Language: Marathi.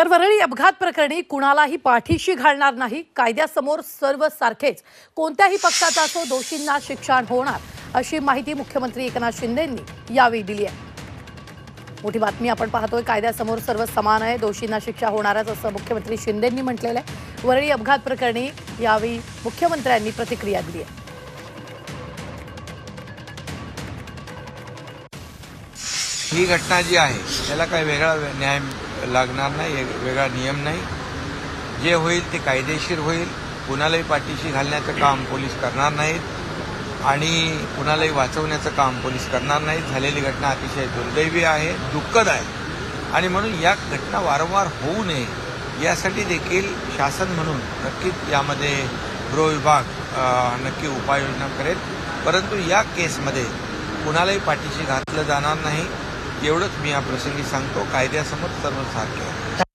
तर वरळी अपघात प्रकरणी कुणालाही पाठीशी घालणार नाही. कायद्यासमोर सर्व सारखेच कोणत्याही पक्षाचा असो दोषींना शिक्षा होणार अशी माहिती मुख्यमंत्री एकनाथ शिंदेंनी यावेळी दिली आहे. मोठी बातमी आपण पाहतोय कायद्यासमोर सर्व समान आहे दोषींना शिक्षा होणारच असं मुख्यमंत्री शिंदेंनी म्हटलेलं आहे. वरळी अपघात प्रकरणी यावेळी मुख्यमंत्र्यांनी प्रतिक्रिया दिली आहे. ही घटना जी आहे त्याला काही वेगळा न्याय लागणार नाही एक वेगळा नियम नाही. जे होईल ते कायदेशीर होईल. कुणालाही पाठीशी घालण्याचं काम पोलीस करणार नाहीत. आणि कुणालाही वाचवण्याचं काम पोलीस करणार नाहीत. झालेली घटना अतिशय दुर्दैवी आहे दुःखद आहे. आणि म्हणून या घटना वारंवार होऊ नये यासाठी देखील शासन म्हणून नक्कीच यामध्ये गृह विभाग नक्की उपाययोजना करेल. परंतु या केसमध्ये कुणालाही पाठीशी घातलं जाणार नाही. एवढंच मी या प्रसंगी सांगतो. कायद्यासमोर सर्व सारखे